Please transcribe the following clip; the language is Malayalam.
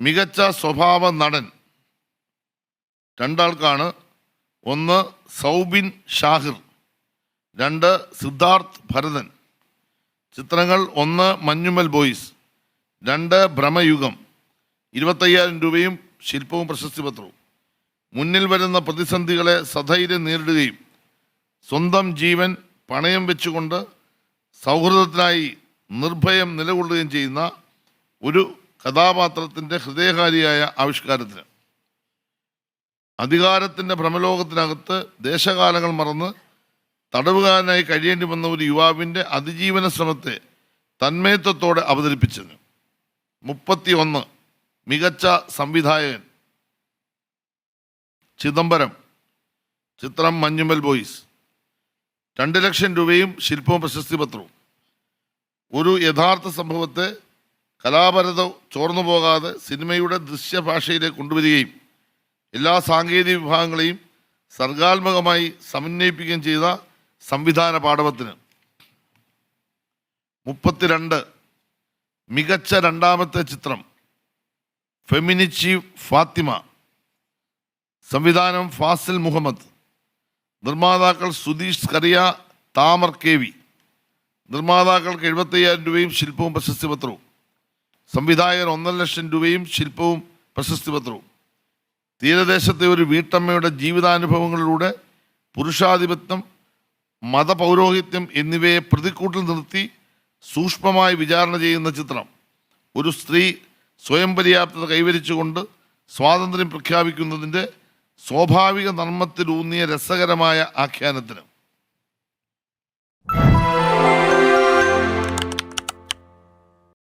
മികച്ച സ്വഭാവ നടൻ. രണ്ടാൾക്കാണ്. ഒന്ന് സൗബിൻ ഷാഹിർ രണ്ട് സിദ്ധാർത്ഥ് ഭരതൻ. ചിത്രങ്ങൾ ഒന്ന് മഞ്ഞുമൽ ബോയ്സ് രണ്ട് ഭ്രമയുഗം ഇരുപത്തയ്യായിരം രൂപയും ശില്പവും പ്രശസ്തി പത്രവും. മുന്നിൽ വരുന്ന പ്രതിസന്ധികളെ സധൈര്യം നേരിടുകയും സ്വന്തം ജീവൻ പണയം വെച്ചുകൊണ്ട് സൗഹൃദത്തിനായി നിർഭയം നിലകൊള്ളുകയും ചെയ്യുന്ന ഒരു കഥാപാത്രത്തിന്റെ ഹൃദയകാരിയായ ആവിഷ്കാരത്തിന്. അധികാരത്തിന്റെ ഭ്രമലോകത്തിനകത്ത് ദേശകാലങ്ങൾ മറന്ന് തടവുകാരനായി കഴിയേണ്ടി വന്ന ഒരു യുവാവിന്റെ അതിജീവന ശ്രമത്തെ തന്മയത്വത്തോടെ അവതരിപ്പിച്ചത് മുപ്പത്തി ഒന്ന് മികച്ച സംവിധായകൻ ചിദംബരം ചിത്രം മഞ്ഞുമൽ ബോയ്സ്. രണ്ട് ലക്ഷം രൂപയും ശില്പവും പ്രശസ്തി പത്രവും ഒരു യഥാർത്ഥ സംഭവത്തെ കലാപരത ചോർന്നു പോകാതെ സിനിമയുടെ ദൃശ്യഭാഷയിലേക്ക് കൊണ്ടുവരികയും എല്ലാ സാങ്കേതിക വിഭാഗങ്ങളെയും സർഗാത്മകമായി സമന്വയിപ്പിക്കുകയും ചെയ്ത സംവിധാന പാഠവത്തിന്. മുപ്പത്തിരണ്ട്. മികച്ച രണ്ടാമത്തെ ചിത്രം. ഫെമിനിച്ചി ഫാത്തിമ. സംവിധാനം ഫാസിൽ മുഹമ്മദ്. നിർമ്മാതാക്കൾ സുധീഷ് കറിയ താമർ കെ വി. നിർമ്മാതാക്കൾക്ക് എഴുപത്തയ്യായിരം രൂപയും ശില്പവും പ്രശസ്തി പത്രവും സംവിധായകർ ഒന്നര ലക്ഷം രൂപയും ശില്പവും പ്രശസ്തി പത്രവും. തീരദേശത്തെ ഒരു വീട്ടമ്മയുടെ ജീവിതാനുഭവങ്ങളിലൂടെ പുരുഷാധിപത്യം മതപൗരോഹിത്യം എന്നിവയെ പ്രതിക്കൂട്ടിൽ നിർത്തി സൂക്ഷ്മമായി വിചാരണ ചെയ്യുന്ന ചിത്രം ഒരു സ്ത്രീ സ്വയം പര്യാപ്തത കൈവരിച്ചുകൊണ്ട് സ്വാതന്ത്ര്യം പ്രഖ്യാപിക്കുന്നതിന്റെ സ്വാഭാവിക നർമ്മത്തിലൂന്നിയ രസകരമായ ആഖ്യാനത്തിന്.